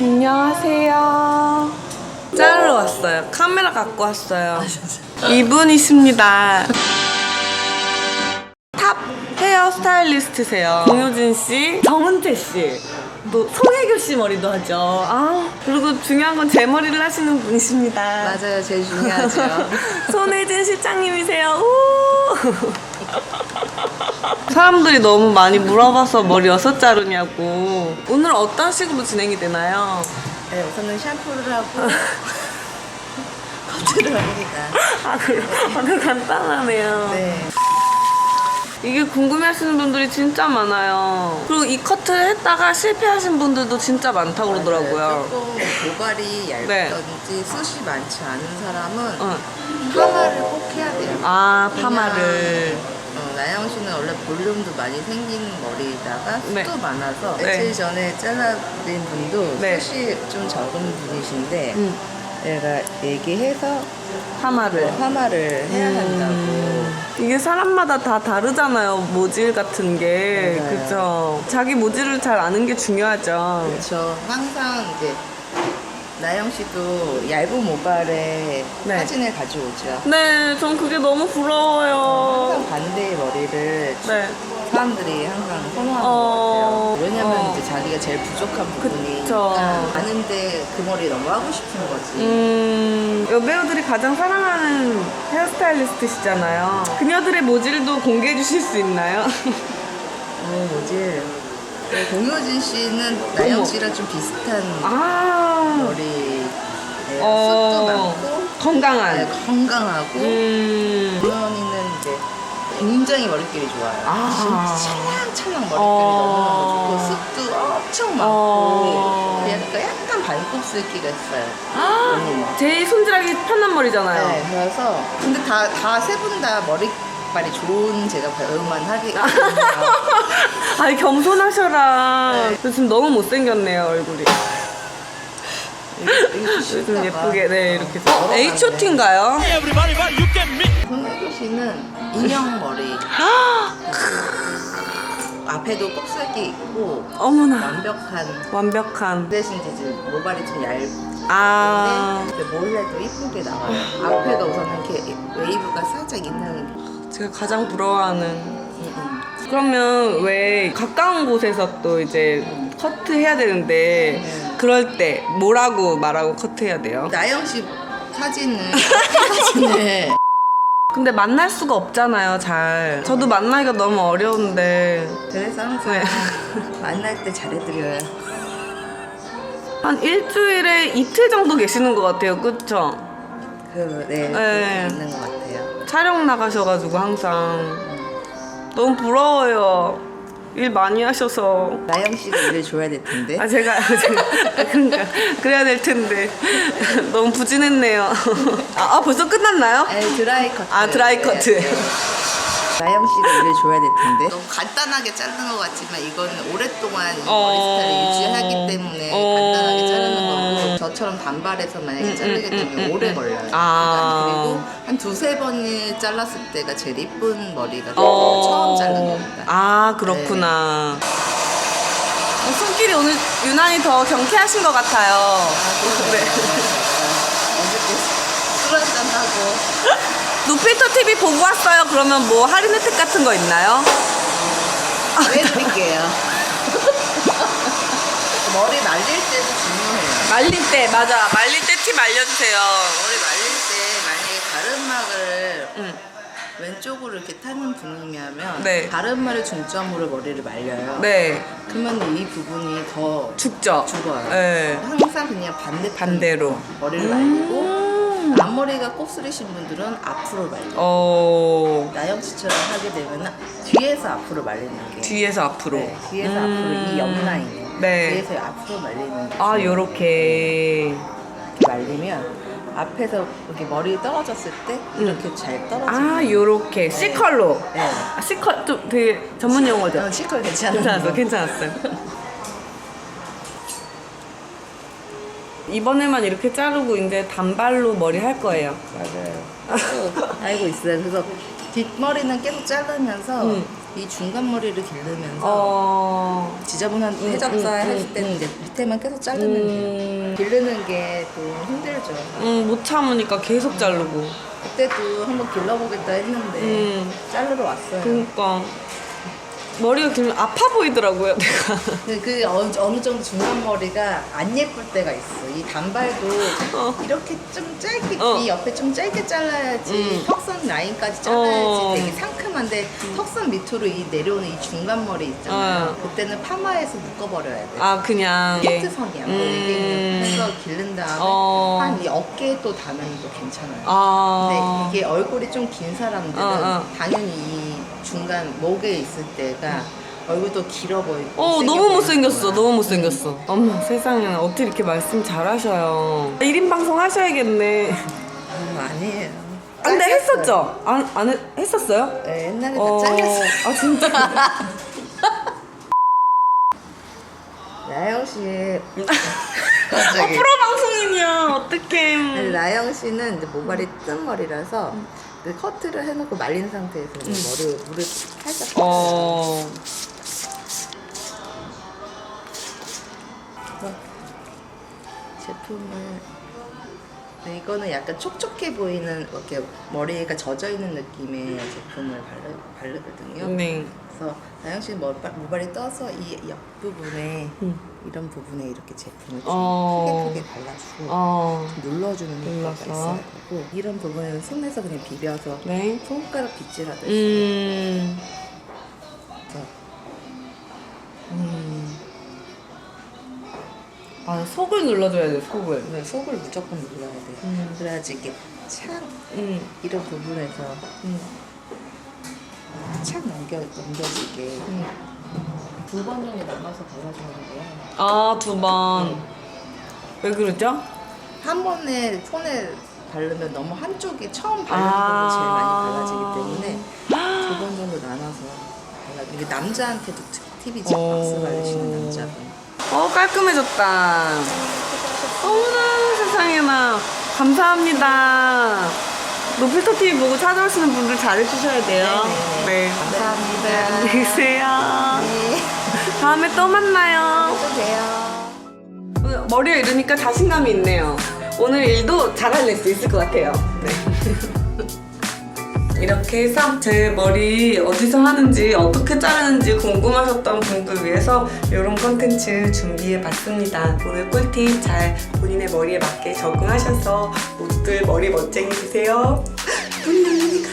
안녕하세요. 자르러 왔어요. 카메라 갖고 왔어요. 이분이십니다. 탑 헤어 스타일리스트세요. 공효진 씨, 정은태 씨. 또 송혜교 씨 머리도 하죠. 아 그리고 중요한 건 제 머리를 하시는 분이십니다. 맞아요, 제일 중요하죠. 손혜진 실장님이세요. 우! 사람들이 너무 많이 물어봐서 머리 어디서 자르냐고. 오늘 어떤 식으로 진행이 되나요? 네, 우선은 샴푸를 하고 커트를 합니다. 아, 그래. 아, 그 간단하네요. 네. 이게 궁금해 하시는 분들이 진짜 많아요. 그리고 이 커트를 했다가 실패하신 분들도 진짜 많다고 그러더라고요. 조금 모발이 얇던지 숱이 많지 않은 사람은 어. 파마를 꼭 해야 돼요. 아, 파마를. 어, 나영 씨는 원래 볼륨도 많이 생긴 머리다가 숱도 네. 많아서 네. 며칠 전에 잘라드린 분도 네. 숱이 좀 적은 분이신데 음, 내가 얘기해서 파마를. 파마를 해야 한다고 음, 이게 사람마다 다 다르잖아요. 모질 같은 게. 맞아요. 그죠? 자기 모질을 잘 아는 게 중요하죠. 그렇죠. 항상 이제 나영 씨도 얇은 모발에 네. 사진을 가져오죠. 네, 전 그게 너무 부러워요. 항상 반대의 머리를 네. 사람들이 항상 선호하는 어, 것 같아요. 왜냐면 어. 이제 자기가 제일 부족한 부분이 그쵸. 아는데 그 머리 너무 하고 싶은 거지. 음, 여배우들이 가장 사랑하는 헤어스타일리스트시잖아요. 그녀들의 모질도 공개해 주실 수 있나요? 어, 뭐지? 네, 공효진 씨는 나영. 씨랑 좀 비슷한 아, 머리. 네, 어, 숱도 많고 건강한. 네, 건강하고 음, 공연이는 이제 굉장히 머릿결이 좋아요. 아. 진짜 찰랑찰랑 머릿결이 어. 너무너무 좋고 숱도 엄청 많고 어. 약간 약간 반곱슬기가 있어요. 아, 언니는. 제일 손질하기 편한 머리잖아요. 네, 그래서 근데 다 다 세 분 다 머리빨이 좋은 제가 배우만 하겠거든요. 아니, 겸손하셔라. 네. 저 지금 너무 못생겼네요, 얼굴이. 요즘 예쁘게, 네, 이렇게. 어, H.O.T인가요? 손혜교 씨는 인형 머리. 앞에도 곱슬기 있고 어머나. 완벽한 완벽한. 대신 이제 모발이 좀 얇고 아, 뭘 해도 이쁘게 나와요. 앞에가 우선은 이렇게 웨이브가 살짝 있는. 제가 가장 부러워하는. 그러면 왜 가까운 곳에서 또 이제 커트 해야 되는데 네. 그럴 때 뭐라고 말하고 커트 해야 돼요? 나영 씨 사진을 사진을 근데 만날 수가 없잖아요, 잘. 저도 만나기가 너무 어려운데 그래서 항상 네. 만날 때 잘해드려요. 한 일주일에 이틀 정도 계시는 것 같아요, 그쵸? 그, 네, 네. 있는 것 같아요. 촬영 나가셔가지고 항상 너무 부러워요. 일 많이 하셔서. 나영 씨가 일을 줘야 될 텐데. 아 제가 제가 그러니까 그래야 될 텐데 너무 부진했네요. 아, 아, 벌써 끝났나요? 네, 드라이 커트. 아, 드라이 커트. 네, 네. 나영 씨가 일을 줘야 될 텐데. 너무 간단하게 자르는 것 같지만 이거는 오랫동안 이 어. 머리 스타일을 유지하기 때문에 저처럼 단발에서 만약에 자르게 되면 음, 음, 오래 음. 걸려요. 아. 그리고 한 두세 번을 잘랐을 때가 제일 이쁜 머리가. 어. 처음 자른 겁니다. 아 그렇구나. 어, 손길이 오늘 유난히 더 경쾌하신 것 같아요. 네. 어저께 술 한잔 하고 노필터 TV 보고 왔어요. 그러면 뭐 할인 혜택 같은 거 있나요? 왜 드릴게요. 머리 말릴 때도 중요해요. 말릴 때 맞아. 말릴 때 팁 알려주세요. 머리 말릴 때 만약에 가르마를 응. 왼쪽으로 이렇게 타는 분이면 네. 가르마를 중점으로 머리를 말려요. 네. 그러면 이 부분이 더 죽죠. 죽어요. 네. 항상 그냥 반대 반대로. 머리를 말리고 음. 앞머리가 곱슬이신 분들은 앞으로 말려요. 어. 나영 씨처럼 하게 되면 뒤에서 앞으로 말리는 게 뒤에서 앞으로. 네, 뒤에서 음. 앞으로 이 옆라인 네. 뒤에서 앞으로 말리는 게 아. 요렇게. 이렇게 말리면 앞에서 이렇게 머리 떨어졌을 때 이렇게 잘 떨어져요. 아, 요렇게. C컬로. 네. 아, C컬 좀 되게 전문 용어죠? 어, 시컬 괜찮아요. 괜찮았어, 괜찮았어요. 이번에만 이렇게 자르고 이제 단발로 머리 할 거예요. 맞아요. 또 알고 있어요. 그래서 뒷머리는 계속 자르면서 음. 이 중간 머리를 기르면서 어. 지저분한 음, 해적사 음, 했을 때는 이제 밑에만 계속 자르면 돼요. 음, 기르는 게 또 힘들죠. 음, 못 참으니까 계속 자르고. 그때도 한번 길러보겠다 했는데 음. 자르러 왔어요. 그러니까 머리가 길면 아파 보이더라고요, 내가. 그, 그 어느, 어느 정도 중간 머리가 안 예쁠 때가 있어. 이 단발도 어. 이렇게 좀 짧게 어. 이 옆에 좀 짧게 잘라야지 음. 턱선 라인까지 잘라야지 어. 되게 상큼한데 턱선 밑으로 이 내려오는 이 중간 머리 있잖아요. 어. 그때는 파마해서 묶어버려야 돼. 아, 그냥. 이게- 커트선이야. 뭐 음. 이게 해서 기른 다음에 어. 한 이 어깨에 또 다면 또 괜찮아요. 아. 근데 이게 얼굴이 좀 긴 사람들은 어, 어. 당연히 이 중간 목에 있을 때가 얼굴도 길어 보이고 어, 너무 못생겼어. 너무 못생겼어. 어머, 세상에. 어떻게 이렇게 말씀 잘하셔요. 1인 방송 하셔야겠네. 음, 아니에요. 아, 근데. 했었죠? 안, 안 했, 했었어요? 네, 옛날에 어. 다 잘랐어요. 아, 진짜? 나영 씨 아, 갑자기 프로 방송인이야. 어떡해. 나영 씨는 이제 모발이 뜬 머리라서 그 커트를 해놓고 말린 상태에서 이제 머리 물을 살짝 어. 제품을 네, 이거는 약간 촉촉해 보이는 이렇게 머리가 젖어 있는 느낌의 제품을 바르, 바르거든요. 네. 그래서 나영 씨는 모발, 모발이 떠서 이 옆 부분에 음. 이런 부분에 이렇게 제품을 좀 어. 크게 크게 발라주고 어. 눌러주는 효과가 눌러서. 있어야 되고 이런 부분은 손에서 그냥 비벼서 네. 손가락 빗질하듯이 음. 음. 아, 속을 눌러줘야 돼, 속을. 네, 속을 무조건 눌러야 돼 요. 음. 그래야지 이게 착 음. 이런 부분에서 음. 착 넘겨 넘겨지게 두 번 정도 남아서 발라주는 거예요. 아, 두 번. 왜 그러죠? 한 번에 손에 바르면 너무 한쪽이 처음 바르는 아. 부분이 제일 많이 발라지기 때문에 두 번 정도 나눠서 발라. 이게 남자한테도 특- 팁이지 어. 박스 바르시는 남자분. 어, 깔끔해졌다. 어머나, 세상에나. 감사합니다. 노필터 TV 보고 찾아오시는 분들 잘해주셔야 돼요. 네. 감사합니다. 네, 안녕히 계세요. 네. 다음에 또 만나요. 또 봬요. 오늘 머리가 이러니까 자신감이 있네요. 오늘 일도 잘해낼 수 있을 것 같아요. 네. 이렇게 해서 제 머리 어디서 하는지 어떻게 자르는지 궁금하셨던 분들 위해서 이런 컨텐츠 준비해 봤습니다. 오늘 꿀팁 잘 본인의 머리에 맞게 적응하셔서 모두들 머리 멋쟁이 되세요. 문 열리니까